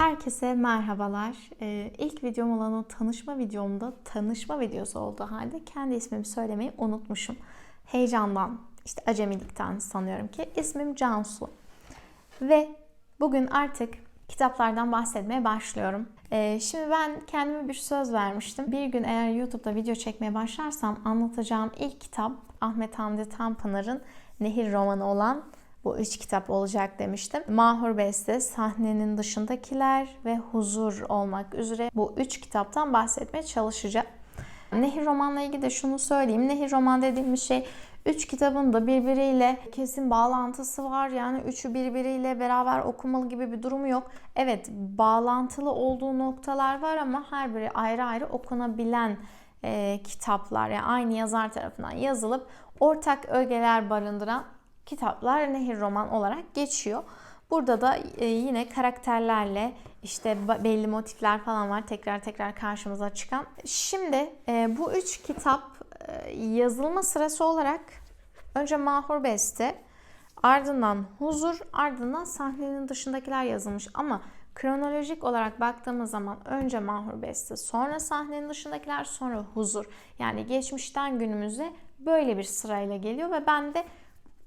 Herkese merhabalar. Ee, ilk videom olan o tanışma videomda tanışma videosu olduğu halde kendi ismimi söylemeyi unutmuşum. Heyecandan, işte acemilikten sanıyorum ki ismim Cansu. Ve bugün artık kitaplardan bahsetmeye başlıyorum. Ee, şimdi ben kendime bir söz vermiştim. Bir gün eğer YouTube'da video çekmeye başlarsam anlatacağım ilk kitap Ahmet Hamdi Tanpınar'ın Nehir romanı olan bu üç kitap olacak demiştim. Mahur Beste, Sahnenin Dışındakiler ve Huzur olmak üzere bu üç kitaptan bahsetmeye çalışacağım. Nehir romanla ilgili de şunu söyleyeyim. Nehir roman dediğimiz şey üç kitabın da birbiriyle kesin bağlantısı var. Yani üçü birbiriyle beraber okumalı gibi bir durumu yok. Evet bağlantılı olduğu noktalar var ama her biri ayrı ayrı okunabilen e, kitaplar. Yani aynı yazar tarafından yazılıp ortak ögeler barındıran kitaplar nehir roman olarak geçiyor. Burada da e, yine karakterlerle işte belli motifler falan var tekrar tekrar karşımıza çıkan. Şimdi e, bu üç kitap e, yazılma sırası olarak önce Mahur Beste, ardından Huzur, ardından sahnenin dışındakiler yazılmış ama kronolojik olarak baktığımız zaman önce Mahur Beste, sonra sahnenin dışındakiler, sonra Huzur. Yani geçmişten günümüze böyle bir sırayla geliyor ve ben de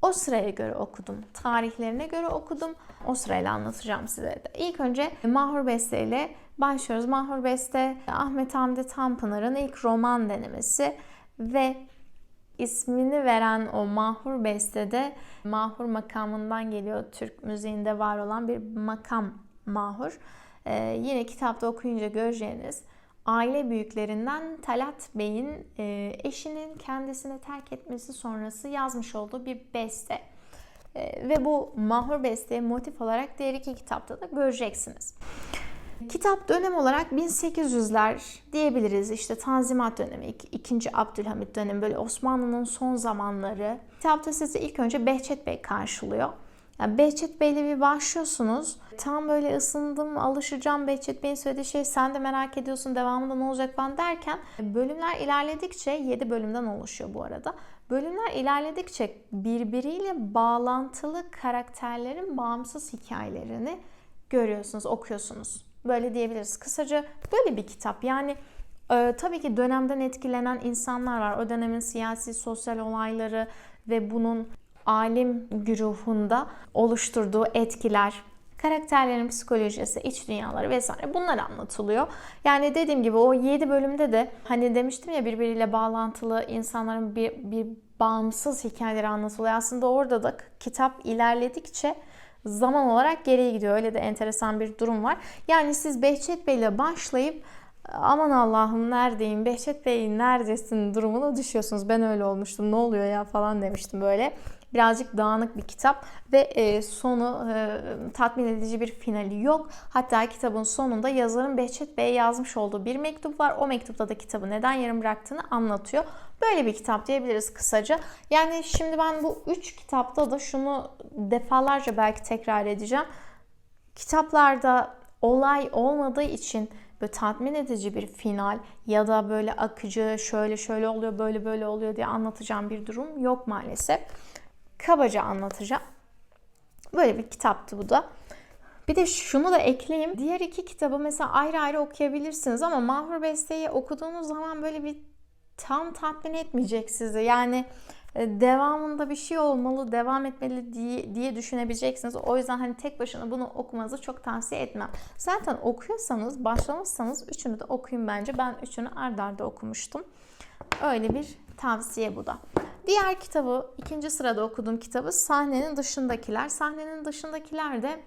o sıraya göre okudum. Tarihlerine göre okudum. O sırayla anlatacağım size de. İlk önce Mahur Beste ile başlıyoruz. Mahur Beste Ahmet Hamdi Tanpınar'ın ilk roman denemesi ve ismini veren o Mahur Beste'de Mahur makamından geliyor. Türk müziğinde var olan bir makam Mahur. Ee, yine kitapta okuyunca göreceğiniz aile büyüklerinden Talat Bey'in e, eşinin kendisini terk etmesi sonrası yazmış olduğu bir beste. E, ve bu Mahur Beste'ye motif olarak diğer iki kitapta da göreceksiniz. Kitap dönem olarak 1800'ler diyebiliriz. İşte Tanzimat dönemi, 2. Abdülhamit dönemi, böyle Osmanlı'nın son zamanları. Kitapta sizi ilk önce Behçet Bey karşılıyor. Yani Behçet Bey'le bir başlıyorsunuz. Tam böyle ısındım, alışacağım. Behçet Bey'in söylediği şey sen de merak ediyorsun devamında ne olacak falan derken bölümler ilerledikçe 7 bölümden oluşuyor bu arada. Bölümler ilerledikçe birbiriyle bağlantılı karakterlerin bağımsız hikayelerini görüyorsunuz, okuyorsunuz. Böyle diyebiliriz. Kısaca böyle bir kitap. Yani e, tabii ki dönemden etkilenen insanlar var. O dönemin siyasi, sosyal olayları ve bunun alim güruhunda oluşturduğu etkiler, karakterlerin psikolojisi, iç dünyaları vesaire bunlar anlatılıyor. Yani dediğim gibi o 7 bölümde de hani demiştim ya birbiriyle bağlantılı insanların bir, bir bağımsız hikayeleri anlatılıyor. Aslında orada da kitap ilerledikçe zaman olarak geriye gidiyor. Öyle de enteresan bir durum var. Yani siz Behçet Bey ile başlayıp aman Allah'ım neredeyim, Behçet Bey neredesin durumuna düşüyorsunuz. Ben öyle olmuştum ne oluyor ya falan demiştim böyle birazcık dağınık bir kitap ve e, sonu e, tatmin edici bir finali yok. Hatta kitabın sonunda yazarın Behçet Bey'e yazmış olduğu bir mektup var. O mektupta da kitabı neden yarım bıraktığını anlatıyor. Böyle bir kitap diyebiliriz kısaca. Yani şimdi ben bu üç kitapta da şunu defalarca belki tekrar edeceğim. Kitaplarda olay olmadığı için böyle tatmin edici bir final ya da böyle akıcı şöyle şöyle oluyor böyle böyle oluyor diye anlatacağım bir durum yok maalesef kabaca anlatacağım. Böyle bir kitaptı bu da. Bir de şunu da ekleyeyim. Diğer iki kitabı mesela ayrı ayrı okuyabilirsiniz ama Mahur Beste'yi okuduğunuz zaman böyle bir tam tatmin etmeyecek sizi. Yani devamında bir şey olmalı, devam etmeli diye, diye düşünebileceksiniz. O yüzden hani tek başına bunu okumanızı çok tavsiye etmem. Zaten okuyorsanız, başlamışsanız üçünü de okuyun bence. Ben üçünü ard arda okumuştum. Öyle bir tavsiye bu da. Diğer kitabı, ikinci sırada okuduğum kitabı Sahnenin Dışındakiler. Sahnenin Dışındakiler de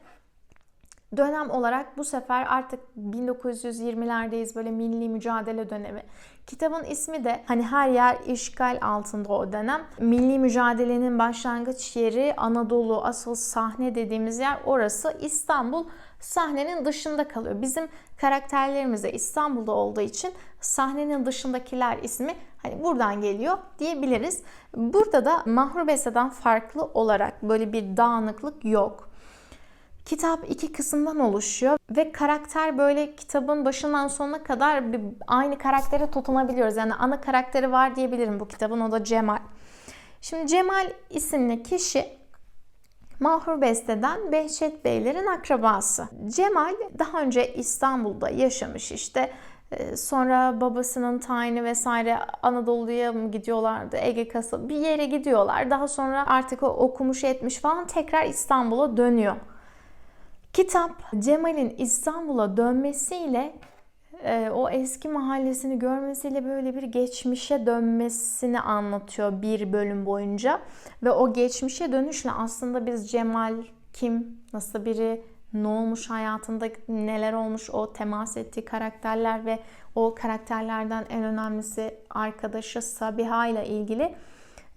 dönem olarak bu sefer artık 1920'lerdeyiz böyle milli mücadele dönemi. Kitabın ismi de hani her yer işgal altında o dönem. Milli mücadelenin başlangıç yeri Anadolu asıl sahne dediğimiz yer orası İstanbul sahnenin dışında kalıyor. Bizim karakterlerimiz de İstanbul'da olduğu için sahnenin dışındakiler ismi hani buradan geliyor diyebiliriz. Burada da Mahur Bese'den farklı olarak böyle bir dağınıklık yok. Kitap iki kısımdan oluşuyor ve karakter böyle kitabın başından sonuna kadar bir, aynı karaktere tutunabiliyoruz. Yani ana karakteri var diyebilirim bu kitabın o da Cemal. Şimdi Cemal isimli kişi Mahur Beste'den Behçet Beylerin akrabası. Cemal daha önce İstanbul'da yaşamış işte. Ee, sonra babasının tayini vesaire Anadolu'ya mı gidiyorlardı, Ege kasabı bir yere gidiyorlar. Daha sonra artık o okumuş etmiş falan tekrar İstanbul'a dönüyor. Kitap Cemal'in İstanbul'a dönmesiyle e, o eski mahallesini görmesiyle böyle bir geçmişe dönmesini anlatıyor bir bölüm boyunca. Ve o geçmişe dönüşle aslında biz Cemal kim, nasıl biri, ne olmuş hayatında, neler olmuş o temas ettiği karakterler ve o karakterlerden en önemlisi arkadaşı Sabiha ile ilgili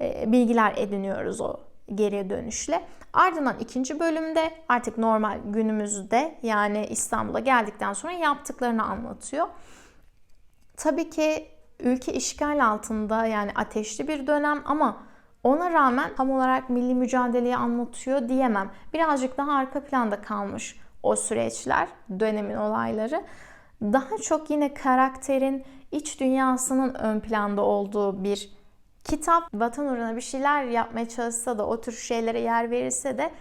e, bilgiler ediniyoruz o geriye dönüşle. Ardından ikinci bölümde artık normal günümüzde yani İstanbul'a geldikten sonra yaptıklarını anlatıyor. Tabii ki ülke işgal altında yani ateşli bir dönem ama ona rağmen tam olarak milli mücadeleyi anlatıyor diyemem. Birazcık daha arka planda kalmış o süreçler, dönemin olayları. Daha çok yine karakterin iç dünyasının ön planda olduğu bir kitap. Vatan uğruna bir şeyler yapmaya çalışsa da o tür şeylere yer verirse de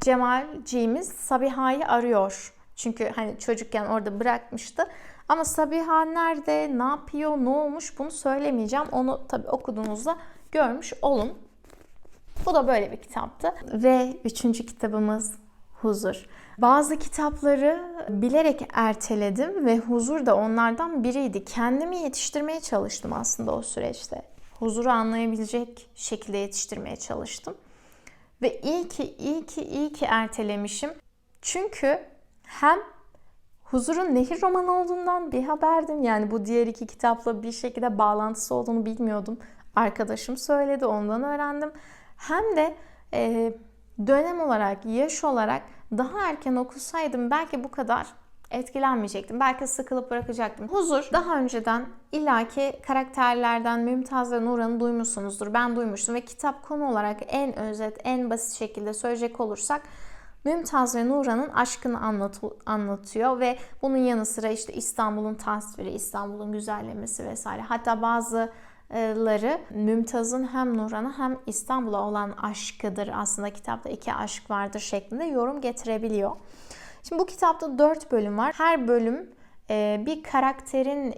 Cemalciğimiz Sabiha'yı arıyor. Çünkü hani çocukken orada bırakmıştı. Ama Sabiha nerede, ne yapıyor, ne olmuş bunu söylemeyeceğim. Onu tabii okuduğunuzda görmüş olun. Bu da böyle bir kitaptı. Ve üçüncü kitabımız Huzur. Bazı kitapları bilerek erteledim ve Huzur da onlardan biriydi. Kendimi yetiştirmeye çalıştım aslında o süreçte. Huzuru anlayabilecek şekilde yetiştirmeye çalıştım. Ve iyi ki, iyi ki, iyi ki ertelemişim. Çünkü hem Huzur'un Nehir romanı olduğundan bir haberdim. Yani bu diğer iki kitapla bir şekilde bağlantısı olduğunu bilmiyordum. Arkadaşım söyledi, ondan öğrendim. Hem de e, dönem olarak, yaş olarak daha erken okusaydım belki bu kadar etkilenmeyecektim. Belki sıkılıp bırakacaktım. Huzur daha önceden illaki karakterlerden Mümtaz ve Nuran'ı duymuşsunuzdur. Ben duymuştum ve kitap konu olarak en özet, en basit şekilde söyleyecek olursak Mümtaz ve Nuran'ın aşkını anlat anlatıyor ve bunun yanı sıra işte İstanbul'un tasviri, İstanbul'un güzellemesi vesaire. Hatta bazıları Mümtaz'ın hem Nuran'a hem İstanbul'a olan aşkıdır. Aslında kitapta iki aşk vardır şeklinde yorum getirebiliyor. Şimdi bu kitapta dört bölüm var. Her bölüm e, bir karakterin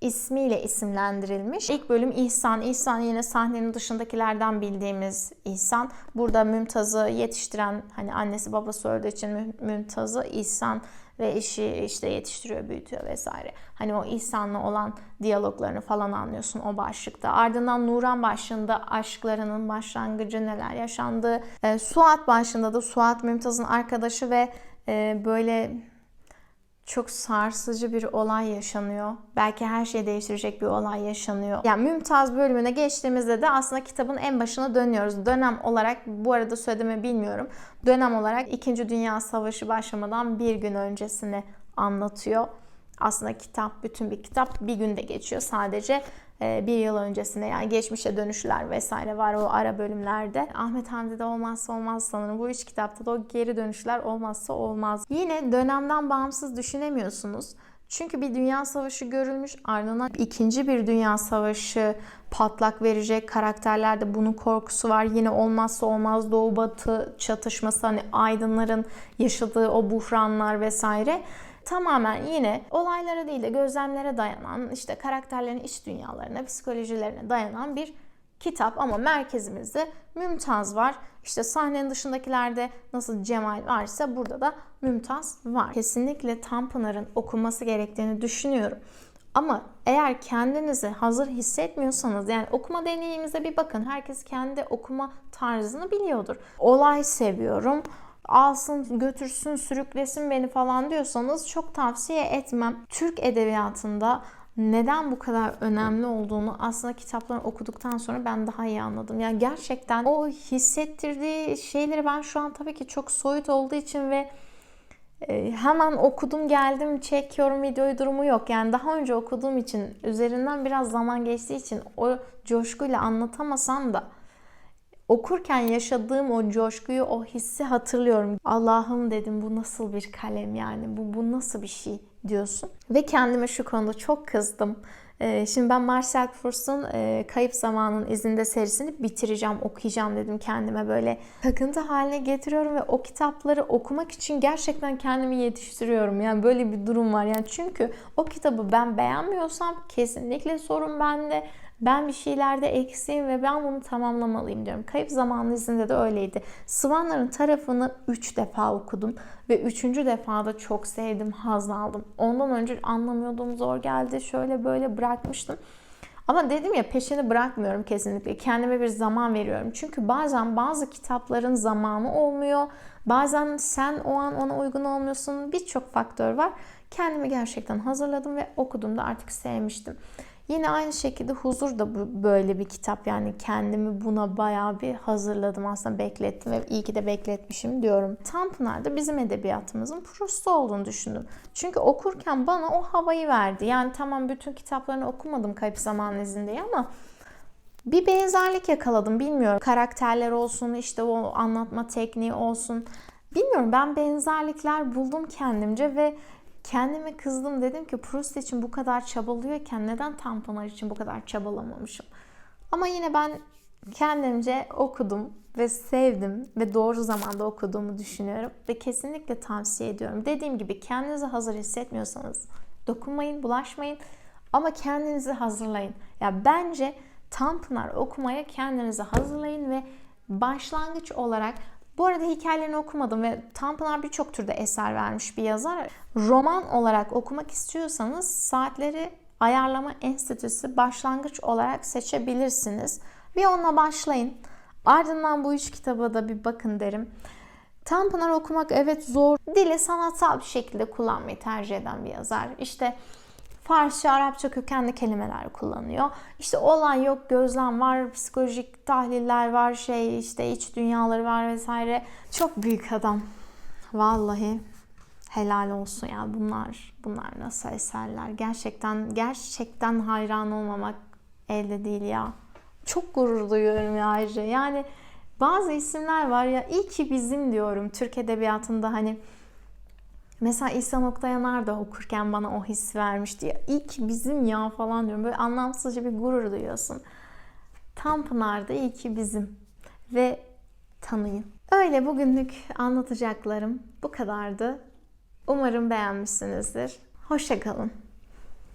ismiyle isimlendirilmiş. İlk bölüm İhsan. İhsan yine sahnenin dışındakilerden bildiğimiz İhsan. Burada Mümtaz'ı yetiştiren hani annesi babası öldüğü için Mümtaz'ı İhsan ve eşi işte yetiştiriyor, büyütüyor vesaire. Hani o İhsan'la olan diyaloglarını falan anlıyorsun o başlıkta. Ardından Nuran başlığında aşklarının başlangıcı neler yaşandığı. E, Suat başlığında da Suat Mümtaz'ın arkadaşı ve e, böyle çok sarsıcı bir olay yaşanıyor. Belki her şeyi değiştirecek bir olay yaşanıyor. Yani Mümtaz bölümüne geçtiğimizde de aslında kitabın en başına dönüyoruz. Dönem olarak bu arada söylediğimi bilmiyorum. Dönem olarak 2. Dünya Savaşı başlamadan bir gün öncesini anlatıyor. Aslında kitap bütün bir kitap bir günde geçiyor sadece. Ee, bir yıl öncesine yani geçmişe dönüşler vesaire var o ara bölümlerde. Ahmet Hamdi'de olmazsa olmaz sanırım. Bu üç kitapta da o geri dönüşler olmazsa olmaz. Yine dönemden bağımsız düşünemiyorsunuz. Çünkü bir dünya savaşı görülmüş ardından ikinci bir dünya savaşı patlak verecek karakterlerde bunun korkusu var. Yine olmazsa olmaz doğu batı çatışması hani aydınların yaşadığı o buhranlar vesaire tamamen yine olaylara değil de gözlemlere dayanan, işte karakterlerin iç dünyalarına, psikolojilerine dayanan bir kitap ama merkezimizde Mümtaz var. İşte sahnenin dışındakilerde nasıl Cemal varsa burada da Mümtaz var. Kesinlikle Tanpınar'ın okunması gerektiğini düşünüyorum. Ama eğer kendinizi hazır hissetmiyorsanız yani okuma deneyimize bir bakın. Herkes kendi okuma tarzını biliyordur. Olay seviyorum alsın götürsün sürüklesin beni falan diyorsanız çok tavsiye etmem. Türk edebiyatında neden bu kadar önemli olduğunu aslında kitapları okuduktan sonra ben daha iyi anladım. Yani gerçekten o hissettirdiği şeyleri ben şu an tabii ki çok soyut olduğu için ve e, hemen okudum geldim çekiyorum videoyu durumu yok. Yani daha önce okuduğum için üzerinden biraz zaman geçtiği için o coşkuyla anlatamasam da okurken yaşadığım o coşkuyu, o hissi hatırlıyorum. Allah'ım dedim bu nasıl bir kalem yani bu, bu nasıl bir şey diyorsun. Ve kendime şu konuda çok kızdım. Ee, Şimdi ben Marcel Proust'un e, Kayıp Zamanın İzinde serisini bitireceğim, okuyacağım dedim kendime böyle. Takıntı haline getiriyorum ve o kitapları okumak için gerçekten kendimi yetiştiriyorum. Yani böyle bir durum var. Yani çünkü o kitabı ben beğenmiyorsam kesinlikle sorun bende. Ben bir şeylerde eksiğim ve ben bunu tamamlamalıyım diyorum. Kayıp Zamanın izinde de öyleydi. Sıvanların tarafını 3 defa okudum ve 3. defada çok sevdim, haz aldım. Ondan önce anlamıyordum, zor geldi, şöyle böyle bırakmıştım. Ama dedim ya peşini bırakmıyorum kesinlikle. Kendime bir zaman veriyorum. Çünkü bazen bazı kitapların zamanı olmuyor. Bazen sen o an ona uygun olmuyorsun. Birçok faktör var. Kendimi gerçekten hazırladım ve okuduğumda artık sevmiştim. Yine aynı şekilde Huzur da böyle bir kitap. Yani kendimi buna bayağı bir hazırladım. Aslında beklettim ve iyi ki de bekletmişim diyorum. Tanpınar da bizim edebiyatımızın Proust'u olduğunu düşündüm. Çünkü okurken bana o havayı verdi. Yani tamam bütün kitaplarını okumadım Kayıp Zaman izindeyi ama bir benzerlik yakaladım bilmiyorum. Karakterler olsun işte o anlatma tekniği olsun. Bilmiyorum ben benzerlikler buldum kendimce ve kendime kızdım. Dedim ki Proust için bu kadar çabalıyorken neden Tanpınar için bu kadar çabalamamışım? Ama yine ben kendimce okudum ve sevdim ve doğru zamanda okuduğumu düşünüyorum ve kesinlikle tavsiye ediyorum. Dediğim gibi kendinizi hazır hissetmiyorsanız dokunmayın, bulaşmayın ama kendinizi hazırlayın. Ya bence Tanpınar okumaya kendinizi hazırlayın ve başlangıç olarak bu arada hikayelerini okumadım ve Tanpınar birçok türde eser vermiş bir yazar. Roman olarak okumak istiyorsanız Saatleri Ayarlama Enstitüsü başlangıç olarak seçebilirsiniz. Bir onunla başlayın. Ardından bu üç kitaba da bir bakın derim. Tanpınar okumak evet zor. Dili sanatsal bir şekilde kullanmayı tercih eden bir yazar. İşte Farsça, Arapça kökenli kelimeler kullanıyor. İşte olan yok, gözlem var, psikolojik tahliller var, şey işte iç dünyaları var vesaire. Çok büyük adam. Vallahi helal olsun ya bunlar. Bunlar nasıl eserler? Gerçekten gerçekten hayran olmamak elde değil ya. Çok gurur duyuyorum ya ayrıca. Yani bazı isimler var ya iyi ki bizim diyorum Türk edebiyatında hani Mesela İhsan Oktayanar da okurken bana o his vermişti. Ya, ki bizim ya falan diyorum. Böyle anlamsızca bir gurur duyuyorsun. Tanpınar da iyi ki bizim. Ve tanıyın. Öyle bugünlük anlatacaklarım bu kadardı. Umarım beğenmişsinizdir. Hoşçakalın.